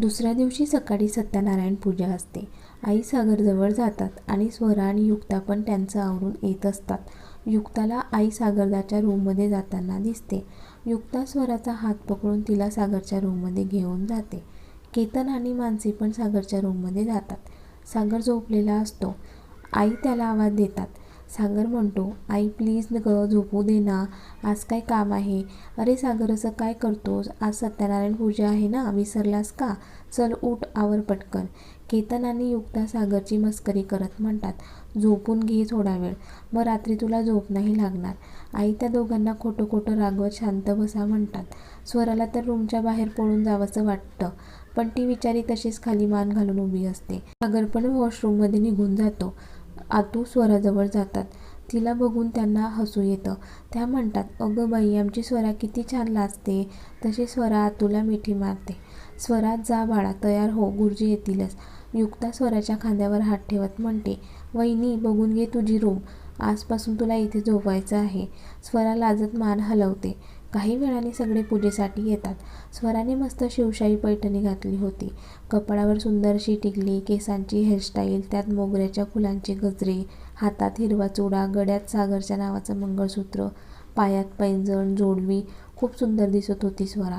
दुसऱ्या दिवशी सकाळी सत्यनारायण पूजा असते. आई सागरजवळ जातात आणि स्वरा आणि युक्ता पण त्यांचं आवरून येत असतात. युक्ताला आई सागरदाच्या रूममध्ये जाताना दिसते. युक्ता स्वराचा हात पकडून तिला सागरच्या रूममध्ये घेऊन जाते. केतन आणि मानसी पण सागरच्या रूममध्ये जातात. सागर झोपलेला असतो. आई त्याला आवाज देतात. सागर म्हणतो आई प्लीज ग झोपू दे ना. आज काय काम आहे? अरे सागर असं काय करतोस? आज सत्यनारायण पूजा आहे ना? विसरलास का? चल उठ आवर पटकन. केतन आणि युक्ता सागरची मस्करी करत म्हणतात झोपून घे थोडा वेळ. मग रात्री तुला झोप नाही लागणार. आई त्या दोघांना खोटं खोटं रागवत शांत बसा म्हणतात स्वराला तर रूमच्या बाहेर पळून जावंसं वाटतं. पण ती विचारी तशीच खाली मान घालून उभी असते. सागर पण वॉशरूममध्ये निघून जातो. आतू स्वराजवळ जातात. तिला बघून त्यांना हसू येतं. त्या म्हणतात अगं बाई आमची स्वरा किती छान लाजते. तशी स्वरा आतूला मिठी मारते. स्वरा जा बाळा तयार हो गुरुजी येतीलच. युक्ता स्वराच्या खांद्यावर हात ठेवत म्हणते वहिनी बघून घे तुझी रूम. आजपासून तुला इथे झोपायचं आहे स्वरा लाजत मान हलवते. काही वेळाने सगळे पूजेसाठी येतात. स्वराने मस्त शिवशाही पैठणी घातली होती. कपाळावर सुंदरशी टिकली केसांची हेअरस्टाईल त्यात मोगऱ्याच्या फुलांचे गजरे हातात हिरवा चुडा गड्यात सागरच्या नावाचं मंगळसूत्र पायात पैंजण जोडवी. खूप सुंदर दिसत होती स्वरा.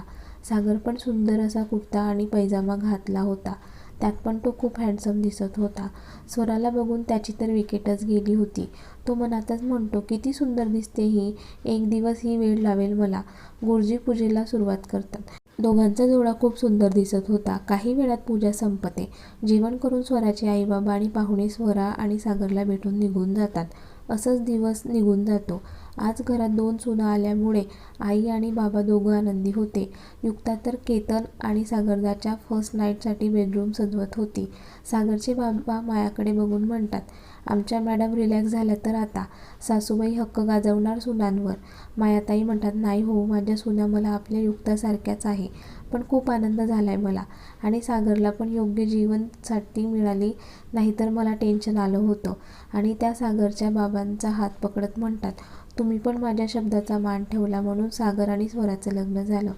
सागर पण सुंदर असा कुर्ता आणि पैजामा घातला होता. त्यात पण तो खूप हँडसम दिसत होता. स्वराला बघून त्याची तर विकेटच गेली होती. तो मनातच म्हणतो किती सुंदर दिसते ही. एक दिवस ही वेळ लावेल मला. गुरुजी पूजेला सुरुवात करतात. दोघांचा जोडा खूप सुंदर दिसत होता. काही वेळात पूजा संपते. जेवण करून स्वराचे आईबाबा आणि पाहुणे स्वरा आणि सागरला भेटून निघून जातात. असंच दिवस निघून जातो. आज घरात दोन सुना आल्यामुळे आई आणि बाबा दोघं आनंदी होते. युक्ता तर केतन आणि सागरदाच्या फर्स्ट नाईटसाठी बेडरूम सजवत होती. सागरचे बाबा मायाकडे बघून म्हणतात आमच्या मॅडम रिलॅक्स झाल्या तर आता. सासूबाई हक्क गाजवणार सुनांवर. मायाताई म्हणतात नाही हो माझ्या सुना मला आपल्या युक्तासारख्याच आहे. पण खूप आनंद झाला आहे मला. आणि सागरला पण योग्य जीवनसाठी मिळाली नाहीतर मला टेन्शन आलं होतं. आणि त्या सागरच्या बाबांचा हात पकडत म्हणतात तुम्ही पण माझ्या शब्दाचा मान ठेवला म्हणून सागर आणि स्वराचं लग्न झालं.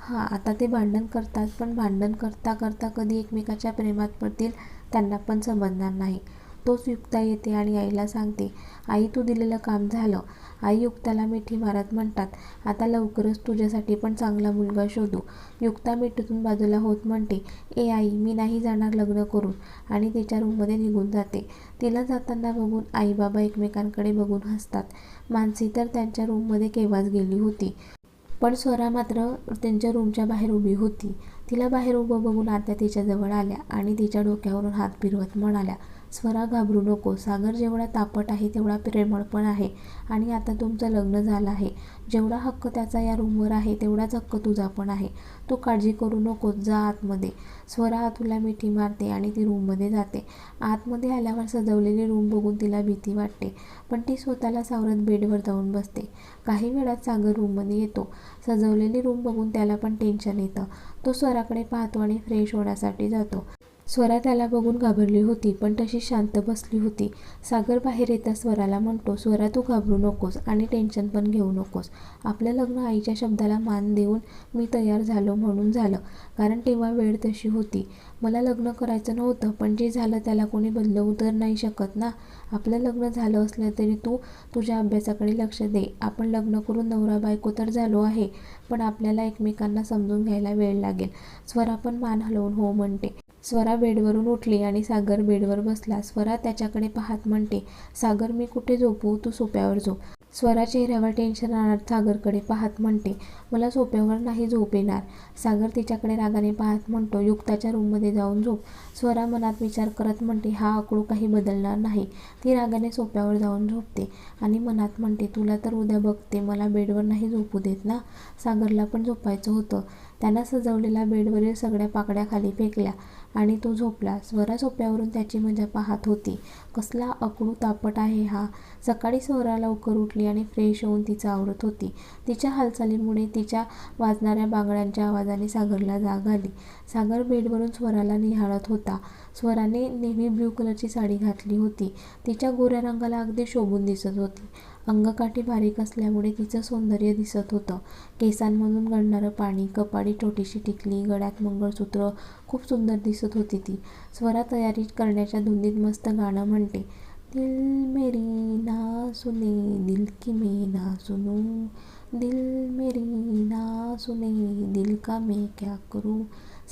हां आता ते भांडण करतात पण भांडण करता करता कधी एकमेकाच्या प्रेमात पडतील त्यांना पण समजणार नाही. तोच युक्ता येते आणि आईला सांगते आई तू दिलेलं काम झालं. आई युक्ताला मिठी मारत म्हणतात आता लवकरच तुझ्यासाठी पण चांगला मुलगा शोधू युक्ता मिठीतून बाजूला होत म्हणते ए आई मी नाही जाणार लग्न करून आणि तिच्या रूममध्ये निघून जाते. तिला जाताना बघून आई बाबा एकमेकांकडे बघून हसतात. मानसी तर त्यांच्या रूममध्ये केव्हाच गेली होती. पण स्वरा मात्र त्यांच्या रूमच्या बाहेर उभी होती. तिला बाहेर उभं बघून आत्या तिच्याजवळ आल्या आणि तिच्या डोक्यावरून हात फिरवत म्हणाल्या स्वरा घाबरू नको. सागर जेवढा तापट आहे तेवढा प्रेमळ पण आहे. आणि आता तुमचं लग्न झालं आहे. जेवढा हक्क त्याचा या रूमवर आहे तेवढाच हक्क तुझा पण आहे. तू काळजी करू नकोस जा आतमध्ये. स्वरा तुला मिठी मारते आणि ती रूममध्ये जाते. आतमध्ये आल्यावर सजवलेली रूम बघून तिला भीती वाटते. पण ती स्वतःला सावरत बेडवर जाऊन बसते. काही वेळात सागर रूममध्ये येतो. सजवलेली रूम बघून त्याला पण टेन्शन येतं. तो स्वराकडे पाहतो आणि फ्रेश होण्यासाठी जातो. स्वरा त्याला बघून घाबरली होती पण तशी शांत बसली होती. सागर बाहेर येता स्वराला म्हणतो स्वरा तू घाबरू नकोस आणि टेन्शन पण घेऊ नकोस. आपलं लग्न आईच्या शब्दाला मान देऊन मी तयार झालो म्हणून झालं. कारण तेव्हा वेळ तशी होती. मला लग्न करायचं नव्हतं पण जे झालं त्याला कोणी बदलवू तर नाही शकत ना? आपलं लग्न झालं असलं तरी तू तुझ्या अभ्यासाकडे लक्ष दे. आपण लग्न करून नवरा बायको तर झालो आहे पण आपल्याला एकमेकांना समजून घ्यायला वेळ लागेल. स्वरा पण मान हलवून हो म्हणते. स्वरा बेडवरून उठली आणि सागर बेडवर बसला. स्वरा त्याच्याकडे पाहत म्हणते सागर मी कुठे झोपू? तू सोप्यावर झोप. स्वरा चेहऱ्यावर टेन्शन आणत सागरकडे पाहत म्हणते मला सोप्यावर नाही झोप येणार. सागर तिच्याकडे रागाने पाहत म्हणतो युक्ताच्या रूममध्ये जाऊन झोप. स्वरा मनात विचार करत म्हणते हा आकडू काही बदलणार नाही. ती रागाने सोप्यावर जाऊन झोपते आणि मनात म्हणते तुला तर उद्या बघते मला बेडवर नाही झोपू देत ना. सागरला पण झोपायचं होतं. त्यानं सजवलेल्या बेडवरील सगळ्या पाकड्या खाली फेकल्या आणि तो झोपला. स्वरा झोप्यावरून त्याची मजा पाहत होती. कसला अकडू तापट आहे हा. सकाळी स्वरा लवकर उठली आणि फ्रेश होऊन तिचं आवरत होती. तिच्या हालचालीमुळे तिच्या वाजणाऱ्या बांगड्यांच्या आवाजाने सागरला जाग आली. सागर बेडवरून स्वराला निहाळत होता. स्वराने नेव्ही ब्ल्यू कलरची साडी घातली होती. तिच्या गोऱ्या रंगाला अगदी शोभून दिसत होती. अंगकाठी बारीक असल्यामुळे तिचं सौंदर्य दिसत होतं. केसांमधून गळणारं पाणी कपाळी छोटीशी टिकली गळ्यात मंगळसूत्र खूप सुंदर दिसत होती ती. स्वरा तयारी करण्याच्या धुंदीत मस्त गाणं म्हणते. दिल मेरी ना सुने दिल की मे ना सुनू. दिल मेरी ना सुने दिल का मे क्या करू.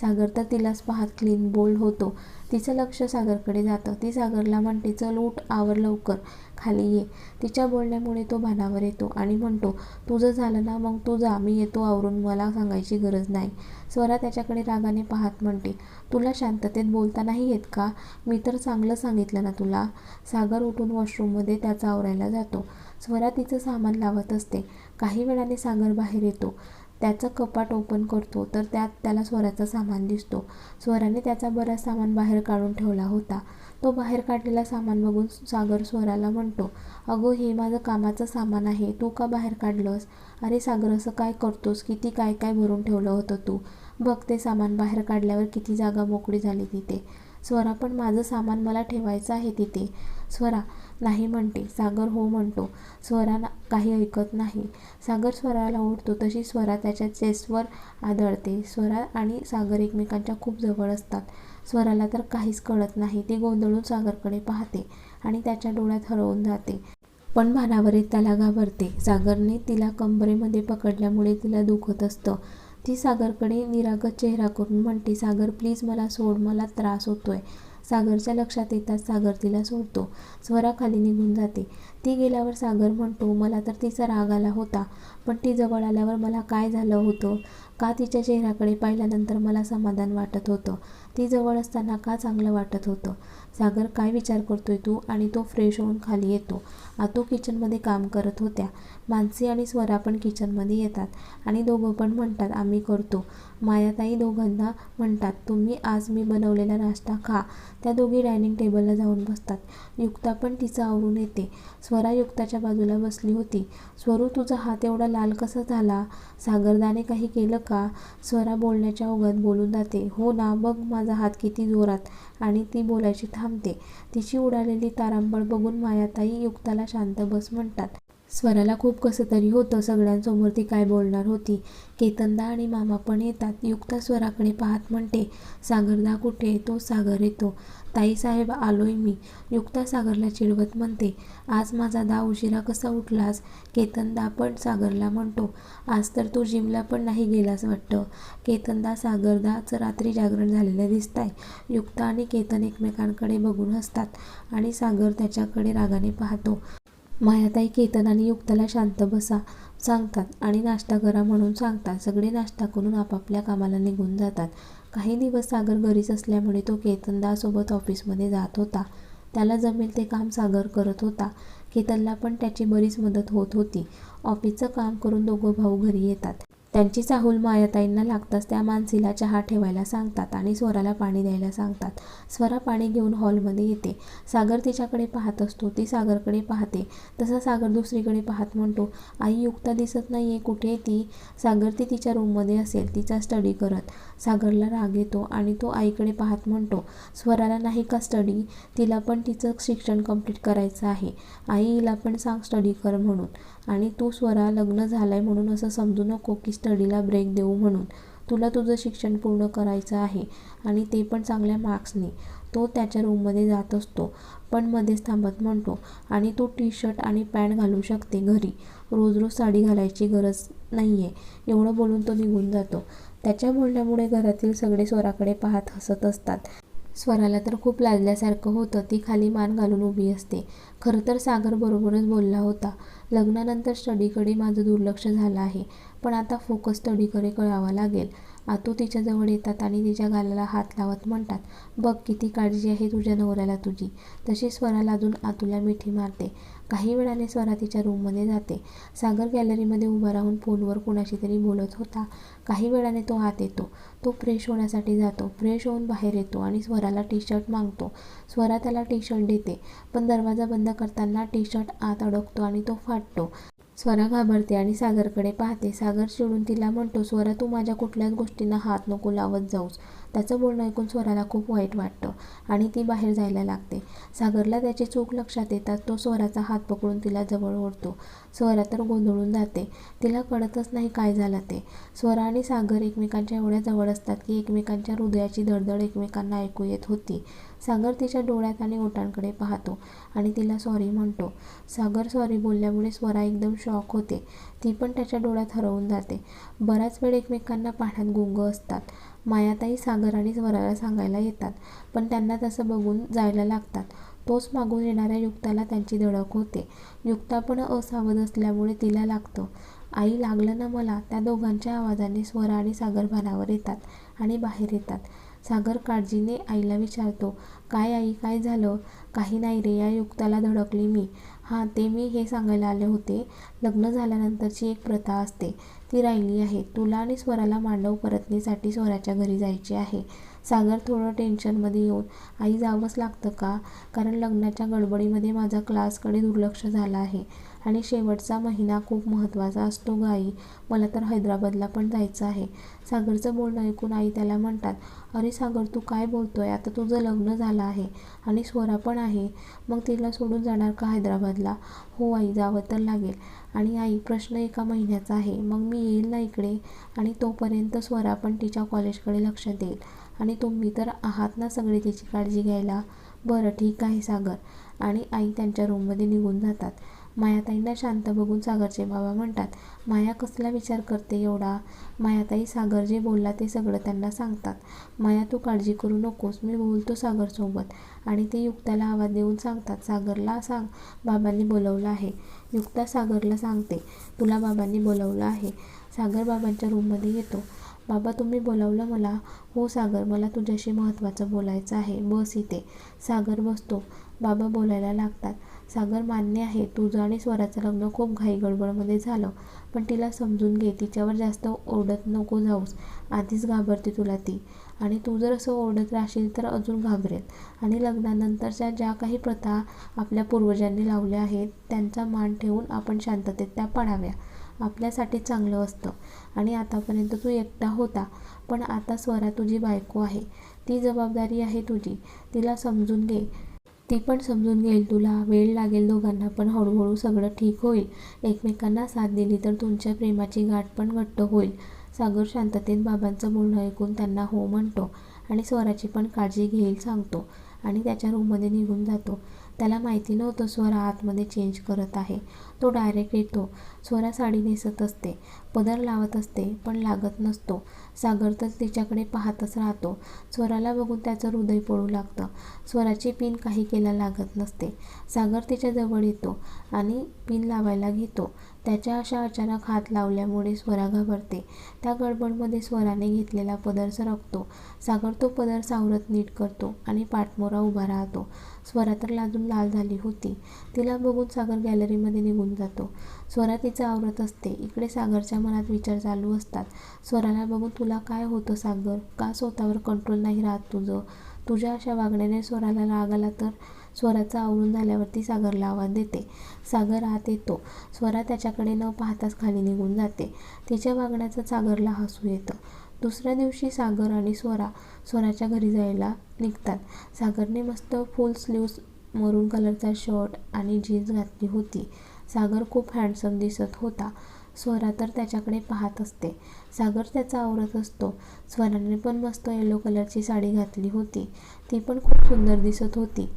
सागर तर तिलाच पाहत क्लीन बोल्ड होतो. तिचं लक्ष सागरकडे जातं. ती सागरला म्हणते चल उठ आवर लवकर. खाली ये. तिच्या बोलण्यामुळे तो भानावर येतो आणि म्हणतो तुझं झालं ना मग तू जा. मी येतो आवरून. मला सांगायची गरज नाही. स्वरा त्याच्याकडे रागाने पाहत म्हणते तुला शांततेत बोलता नाही येत का? मी तर चांगलं सांगितलं ना तुला. सागर उठून वॉशरूममध्ये त्याचा आवरायला जातो. स्वरा तिचं सामान लावत असते. काही वेळाने सागर बाहेर येतो. त्याचं कपाट ओपन करतो तर त्यात त्याला स्वराचं सामान दिसतो. स्वराने त्याचा बराच सामान बाहेर काढून ठेवला होता. तो बाहेर काढलेला सामान बघून सागर स्वराला म्हणतो अगो हे माझं कामाचं सामान आहे. तू का बाहेर काढलंस? अरे सागर असं काय करतोस? किती काय काय भरून ठेवलं होतं तू? बघ ते सामान बाहेर काढल्यावर किती जागा मोकळी झाली तिथे. स्वरा पण माझं सामान मला ठेवायचं आहे तिथे. स्वरा नाही म्हणते. सागर हो म्हणतो. स्वरा काही ऐकत नाही. सागर स्वराला ओढतो. तशी स्वरा त्याच्या चेस्टवर आदळते. स्वरा आणि सागर एकमेकांच्या खूप जवळ असतात. स्वराला तर काहीच कळत नाही. ती गोंधळून सागरकडे पाहते आणि त्याच्या डोळ्यात हरवून जाते. पण भानावर त्याला घाबरते. सागरने तिला कंबरेमध्ये पकडल्यामुळे तिला दुखत असतं. ती सागरकडे निरागत चेहरा करून म्हणते सागर प्लीज मला सोड. मला त्रास होतोय. सागरच्या लक्षात येताच सागर तिला सोडतो. स्वरा खाली निघून जाते. ती गेल्यावर सागर म्हणतो मला तर तिचा राग आला होता पण ती जवळ आल्यावर मला काय झालं होतं? का तिच्या चेहऱ्याकडे पाहिल्यानंतर मला समाधान वाटत होतं? ती जवळ असताना का चांगलं वाटत होतं? सागर काय विचार करतोय तू? आणि तो फ्रेश होऊन खाली येतो. आतो किचनमध्ये काम करत होत्या. मानसी आणि स्वरा पण किचनमध्ये येतात. आणि दोघं पण म्हणतात आम्ही करतो. मायाताई दोघांना म्हणतात तुम्ही आज मी बनवलेला नाश्ता खा. त्या दोघी डायनिंग टेबलला जाऊन बसतात. युक्ता पण तिचं आवरून येते. स्वरा युक्ताच्या बाजूला बसली होती. स्वरू तुझा हात एवढा लाल कसा झाला? सागरदाने काही केलं का? स्वरा बोलण्याच्या ओघात बोलून जाते. हो ना बघ माझा हात किती जोरात आणि ती बोलायची थांबते. तिची उडालेली तारांबळ बघून मायाताई युक्ताला शांत बस म्हणतात. स्वराला खूप कसं तरी होतं सगळ्यांसमोर ती काय बोलणार होती. केतनदा आणि मामा पण येतात. युक्ता स्वराकडे पाहत म्हणते सागरदा कुठे तो? सागर येतो. ताईसाहेब आलोय मी. युक्ता सागरला चिडवत म्हणते आज माझा दा उशिरा कसा उठलास? केतनदा पण सागरला म्हणतो आज तर तू जिमला पण नाही गेलास वाटतं. केतनदा सागरदाच रात्री जागरण झालेलं दिसताय. युक्ता आणि केतन एकमेकांकडे बघून हसतात आणि सागर त्याच्याकडे रागाने पाहतो. मायाताई केतन आणि युक्ताला शांत बसा सांगतात आणि नाश्ता करा म्हणून सांगतात. सगळे नाश्ता करून आपापल्या कामाला निघून जातात. काही दिवस सागर घरीच असल्यामुळे तो केतनदासोबत ऑफिसमध्ये जात होता. त्याला जमेल ते काम सागर करत होता. केतनला पण त्याची बरीच मदत होत होती. ऑफिसचं काम करून दोघं भाऊ घरी येतात. त्यांची चाहूल मायाताईंना लागताच त्या मानसीला चहा ठेवायला सांगतात आणि स्वराला पाणी द्यायला सांगतात. स्वरा पाणी घेऊन हॉलमध्ये येते. सागर तिच्याकडे पाहत असतो. ती सागरकडे पाहते. तसा सागर दुसरीकडे पाहत म्हणतो आई युक्ता दिसत नाही आहे कुठे ती? सागर ती तिच्या रूममध्ये असेल. तिचा स्टडी करत. सागरला राग येतो आणि तो आईकडे पाहत म्हणतो स्वराला नाही का स्टडी तिला पण तिचं शिक्षण कंप्लीट करायचं आहे. आईला पण सांग स्टडी कर म्हणून. आणि तू स्वरा लग्न झालंय म्हणून असं समजू नको की स्टडीला ब्रेक देऊ म्हणून. तुला तुझं शिक्षण पूर्ण करायचं आहे आणि ते पण चांगल्या मार्क्सने. तो त्याच्या रूममध्ये जात असतो पण मध्येच थांबत म्हणतो आणि तो टी शर्ट आणि पॅन्ट घालू शकते घरी. रोज रोज साडी घालायची गरज नाही आहे एवढं बोलून तो निघून जातो. त्याच्या बोलण्यामुळे घरातील सगळे स्वराकडे पाहत हसत असतात. स्वराला तर खूप लाजल्यासारखं होतं. ती खाली मान घालून उभी असते. खरं तर सागर बरोबरच बोलला होता. लग्नानंतर स्टडीकडे माझं दुर्लक्ष झालं आहे. पण आता फोकस स्टडीकडे कळावा लागेल. आतू तिच्याजवळ येतात आणि तिच्या गालाला हात लावत म्हणतात बघ किती काळजी आहे तुझ्या नवऱ्याला तुझी. तशी स्वरा अजून आतूला मिठी मारते. काही वेळाने स्वरा तिच्या रूममध्ये जाते. सागर गॅलरीमध्ये उभा राहून फोनवर कोणाशी तरी बोलत होता. काही वेळाने तो आत येतो. तो फ्रेश होण्यासाठी जातो. फ्रेश होऊन बाहेर येतो आणि स्वराला टी शर्ट मागतो. स्वरा त्याला टी शर्ट देते पण दरवाजा बंद करताना टी शर्ट आत अडकतो आणि तो फाटतो. स्वरा घाबरते आणि सागरकडे पाहते. सागर चिडून तिला म्हणतो स्वरा तू माझ्या कुठल्याच गोष्टींना हात नको लावत जाऊस. त्याचं बोलणं ऐकून स्वराला खूप वाईट वाटतं आणि ती बाहेर जायला लागते. सागरला त्याची चूक लक्षात येतात तो स्वराचा हात पकडून तिला जवळ ओढतो. स्वरा तर गोंधळून जाते. तिला कळतच नाही काय झालं ते. स्वरा आणि सागर एकमेकांच्या एवढ्या जवळ असतात की एकमेकांच्या हृदयाची धडधड एकमेकांना ऐकू येत होती. सागर तिच्या डोळ्यात आणि ओटांकडे पाहतो आणि तिला सॉरी म्हणतो. सागर सॉरी बोलल्यामुळे स्वरा एकदम शॉक होते. ती पण त्याच्या डोळ्यात हरवून जाते. बराच वेळ एकमेकांना पाहण्यात गुंग असतात. मायाताई सागर आणि स्वराला सांगायला येतात. पण त्यांना तसं बघून जायला लागतात. तोच मागून येणाऱ्या युक्ताला त्यांची धडक होते. युक्ता पण असावध असल्यामुळे तिला लागतं. आई लागलं ना मला त्या दोघांच्या आवाजाने स्वरा आणि सागर भानावर येतात आणि बाहेर येतात. सागर काळजीने आईला विचारतो काय आई काय झालं? काही नाही रे या युक्ताला धडकली मी. हां ते मी हे सांगायला आले होते. लग्न झाल्यानंतरची एक प्रथा असते. ती राहिली आहे. तुला आणि स्वराला मांडव परतणीसाठी स्वराच्या घरी जायचे आहे. सागर थोडं टेन्शनमध्ये येऊन आई जावंच लागतं का? कारण लग्नाच्या गडबडीमध्ये माझा क्लासकडे दुर्लक्ष झालं आहे. आणि शेवटचा महिना खूप महत्त्वाचा असतो ग आई मला तर हैदराबादला पण जायचं आहे. सागरचं बोलणं ऐकून आई त्याला म्हणतात अरे सागर तू काय बोलतोय? आता तुझं लग्न झालं आहे आणि स्वरा पण आहे. मग तिला सोडून जाणार का हैदराबादला? हो आई जावं तर लागेल. आणि आई प्रश्न एका महिन्याचा आहे. मग मी येईल ना इकडे? आणि तोपर्यंत स्वरा पण तिच्या कॉलेजकडे लक्ष देईल. आणि तुम्ही तर आहात ना सगळे तिची काळजी घ्यायला? बरं ठीक आहे सागर. आणि आई त्यांच्या रूममध्ये निघून जातात. मायाताईंना शांत बघून सागरचे बाबा म्हणतात माया कसला विचार करते एवढा? मायाताई सागर जे बोलला ते सगळं त्यांना सांगतात. माया तू काळजी करू नकोस मी बोलतो सागरसोबत. आणि ते युक्ताला आवाज देऊन सांगतात सागरला सांग बाबांनी बोलवलं आहे. युक्ता सागरला सांगते तुला बाबांनी बोलवलं आहे. सागर बाबांच्या रूममध्ये येतो. बाबा तुम्ही बोलावलं मला? हो सागर मला तुझ्याशी महत्त्वाचं बोलायचं आहे. बस इथे. सागर बसतो. बाबा बोलायला लागतात. सागर मान्य आहे तुझं आणि स्वराचं लग्न खूप घाई गडबडमध्ये झालं. पण तिला समजून घे तिच्यावर जास्त ओरडत नको जाऊस. आधीच घाबरते तुला ती. आणि तू जर असं ओरडत राहशील तर अजून घाबरेल. आणि लग्नानंतरच्या ज्या काही प्रथा आपल्या पूर्वजांनी लावल्या आहेत त्यांचा मान ठेवून आपण शांततेत त्या पाळाव्या आपल्यासाठी चांगलं असतं. आणि आतापर्यंत तू एकटा होता. पण आता स्वरा तुझी बायको आहे. ती जबाबदारी आहे तुझी. तिला समजून घे. ती पण समजून घेईल. तुला वेळ लागेल दोघांना पण हळूहळू सगळं ठीक होईल. एकमेकांना साथ दिली तर तुमच्या प्रेमाची गाठ पण घट्ट होईल. सागर शांततेत बाबांचं बोलणं ऐकून त्यांना हो म्हणतो आणि स्वराची पण काळजी घेईल सांगतो आणि त्याच्या रूममध्ये निघून जातो. त्याला माहिती नव्हतं स्वरा आतमध्ये चेंज करत आहे. तो डायरेक्ट येतो. स्वरा साडी नेसत असते. पदर लावत असते पण लागत नसतो. सागर तर तिच्याकडे पाहतच राहतो. स्वराला बघून त्याचं हृदय पडू लागतं. स्वराची पिन काही केला लागत नसते. सागर तिच्या जवळ येतो आणि पिन लावायला घेतो. त्याच्या अशा अचानक हात लावल्यामुळे स्वरा घाबरते. त्या गडबडमध्ये स्वराने घेतलेला पदर सरकतो. सागर तो पदर सावरत नीट करतो आणि पाठमोरा उभा राहतो. स्वरा तर लाजून लाल झाली होती. तिला बघून सागर गॅलरीमध्ये निघून जातो. स्वरा तिचं आवरत असते. इकडे सागरच्या मनात विचार चालू असतात. स्वराला बघून तुला काय होतं सागर? का स्वतःवर कंट्रोल नाही राहत तुझं? तुझ्या अशा वागण्याने स्वराला राग आला तर? स्वराचं आवरून झाल्यावरती सागरला आवाज देते. सागर आत येतो. स्वरा त्याच्याकडे न पाहताच खाली निघून जाते. तिच्या वागण्याचं सागरला हसू येतं. दुसऱ्या दिवशी सागर आणि स्वरा स्वराच्या घरी जायला निघतात. सागरने मस्त फुल स्लीव्स मरून कलरचा शर्ट आणि जीन्स घातली होती. सागर खूप हँडसम दिसत होता. स्वरा तर त्याच्याकडे पाहत असते. सागर त्याचा आवरत असतो. स्वराने पण मस्त येलो कलरची साडी घातली होती. ती पण खूप सुंदर दिसत होती.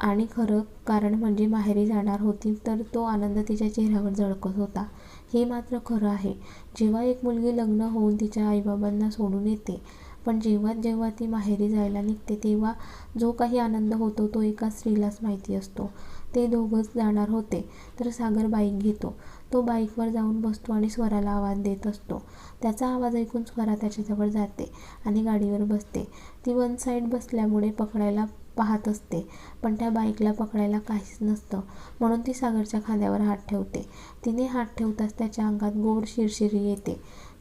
आणि खरं कारण म्हणजे माहेरी जाणार होती तर तो आनंद तिच्या चेहऱ्यावर झळकत होता. हे मात्र खरं आहे. जेव्हा एक मुलगी लग्न होऊन तिच्या आईबाबांना सोडून येते पण जेव्हा जेव्हा ती माहेरी जायला निघते तेव्हा जो काही आनंद होतो तो एका स्त्रीलाच माहिती असतो. ते दोघंच जाणार होते तर सागर बाईक घेतो. तो बाईकवर जाऊन बसतो आणि स्वराला आवाज देत असतो. त्याचा आवाज ऐकून स्वरा त्याच्याजवळ जाते आणि गाडीवर बसते. ती वन साईड बसल्यामुळे पकडायला पाहत असते. पण त्या बाईकला पकडायला काहीच नसतं. म्हणून ती सागरच्या खांद्यावर हात ठेवते. तिने हात ठेवताच त्याच्या अंगात गोड शिरशिरी येते.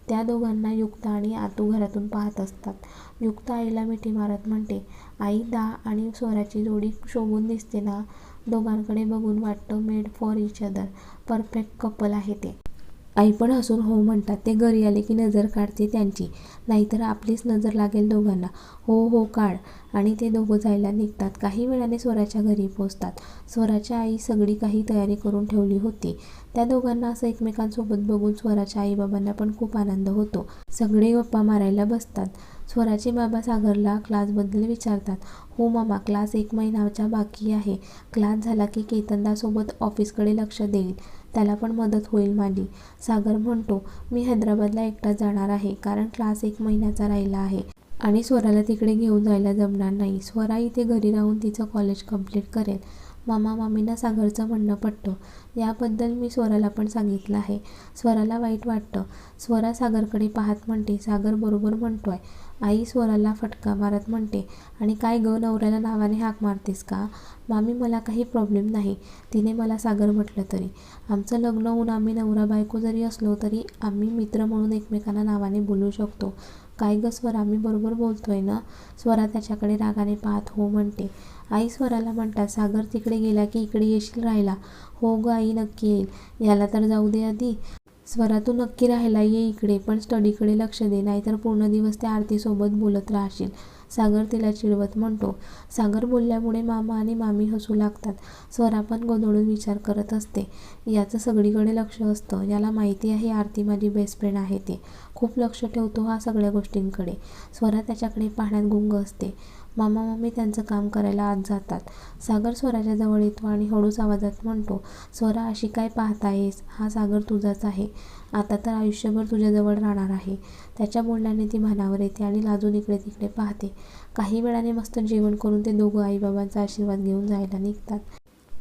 त्या दोघांना युक्ता आणि आतू घरातून पाहत असतात. युक्ता आईला मिठी मारत म्हणते आई दा आणि स्वराची जोडी शोभून दिसते ना? दोघांकडे बघून वाटतं made for each other. Perfect couple आहे ते. आई पण हसून हो म्हणतात ते घरी आले की नजर काढते त्यांची नाहीतर आपलीच नजर लागेल दोघांना. हो हो काढ. आणि ते दोघं जायला निघतात. काही वेळाने स्वराच्या घरी पोचतात स्वराच्या आई सगळी काही तयारी करून ठेवली होती. त्या दोघांना असं एकमेकांसोबत बघून स्वराच्या आईबाबांना पण खूप आनंद होतो. सगळे गप्पा मारायला बसतात. स्वराचे बाबा सागरला क्लासबद्दल विचारतात. हो मामा क्लास एक महिन्याच्या बाकी आहे. क्लास झाला की केतनदासोबत ऑफिसकडे लक्ष देईल. त्याला पण मदत होईल माझी. सागर म्हणतो मी हैदराबादला एकटा जाणार आहे कारण क्लास एक महिन्याचा राहिला आहे आणि स्वराला तिकडे घेऊन जायला जमणार नाही. स्वरा इथे घरी राहून तिचं कॉलेज कंप्लीट करेल. मामा मामींना सागरचं म्हणणं पटतं. याबद्दल मी स्वराला पण सांगितलं आहे. स्वराला वाईट वाटतं. स्वरा सागरकडे पाहत म्हणते सागर बरोबर म्हणतोय. आई स्वराला फटका मारत म्हणते आणि काय ग नवऱ्याला नावाने हाक मारतेस का? मामी मला काही प्रॉब्लेम नाही. तिने मला सागर म्हटलं तरी. आमचं लग्न होऊन आम्ही नवरा बायको जरी असलो तरी आम्ही मित्र म्हणून एकमेकांना नावाने बोलू शकतो. काय ग स्वरा मी बरोबर बोलतोय ना? स्वरा त्याच्याकडे रागाने पाहत हो म्हणते. आई स्वराला म्हणतात सागर तिकडे गेला की इकडे येशील राहिला हो ग आई नक्की येईल. याला तर जाऊ दे आधी. स्वरा तू नक्की राहायला ये इकडे पण स्टडीकडे लक्ष दे नाहीतर पूर्ण दिवस त्या आरतीसोबत बोलत राहशील. सागर तिला चिडवत म्हणतो. सागर बोलल्यामुळे मामा आणि मामी हसू लागतात. स्वरा पण गोंधळून विचार करत असते. याचं सगळीकडे लक्ष असतं. याला माहिती आहे आरती माझी बेस्ट फ्रेंड आहे ते. खूप लक्ष ठेवतो हा सगळ्या गोष्टींकडे. स्वरा त्याच्याकडे पाहण्यात गुंग असते. मामा मामी त्यांचं काम करायला आत जातात. सागर स्वराच्या जवळ येतो आणि हळूच आवाजात म्हणतो स्वरा अशी काय पाहत आहेस? हा सागर तुझाच आहे. आता तर आयुष्यभर तुझ्याजवळ राहणार आहे. त्याच्या बोलण्याने ती भानावर येते आणि लाजून इकडे तिकडे पाहते. काही वेळाने मस्त जेवण करून ते दोघं आईबाबांचा आशीर्वाद घेऊन जायला निघतात.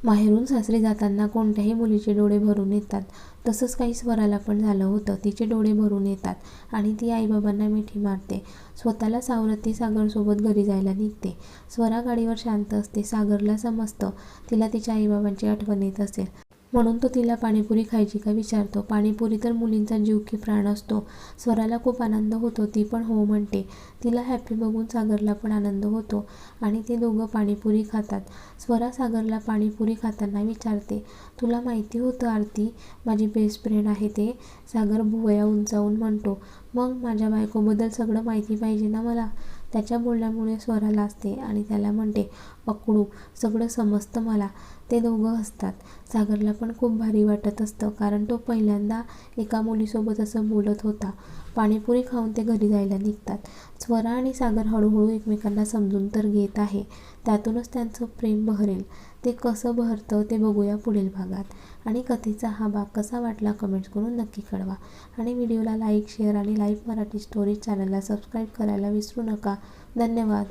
माहेरून सासरी जाताना कोणत्याही मुलीचे डोळे भरून येतात. तसंच काही स्वराला पण झालं होतं. तिचे डोळे भरून येतात आणि ती आईबाबांना मिठी मारते. स्वतःला सावरत ती सागरसोबत घरी जायला निघते. स्वरा गाडीवर शांत असते. सागरला समजतं तिला तिच्या आईबाबांची आठवण येत असेल. म्हणून तो तिला पाणीपुरी खायची का विचारतो. पाणीपुरी तर मुलींचा जीव की प्राण असतो. स्वराला खूप आनंद होतो. ती पण हो म्हणते. तिला हॅपी बघून सागरला पण आनंद होतो आणि ते दोघं पाणीपुरी खातात. स्वरा सागरला पाणीपुरी खाताना विचारते तुला माहिती होतं आरती माझी बेस्ट फ्रेंड आहे ते? सागर भुवया उंचावून म्हणतो मग माझ्या बायकोबद्दल सगळं माहिती पाहिजे ना मला? त्याच्या बोलण्यामुळे स्वराला असते आणि त्याला म्हणते अकडू सगळं समजतं मला. ते दोघं हसतात. सागरला पण खूप भारी वाटत असतं कारण तो पहिल्यांदा एका मुलीसोबत असं बोलत होता. पाणीपुरी खाऊन ते घरी जायला निघतात. स्वरा आणि सागर हळूहळू एकमेकांना समजून तर घेत आहे. त्यातूनच त्यांचं प्रेम बहरेल. ते कसं बहरतं ते बघूया पुढील भागात. आणि कथेचा हा भाग कसा वाटला कमेंट्स करून नक्की कळवा. आणि व्हिडिओला लाईक शेअर आणि लाईव्ह मराठी स्टोरीज चॅनलला सबस्क्राईब करायला विसरू नका. धन्यवाद.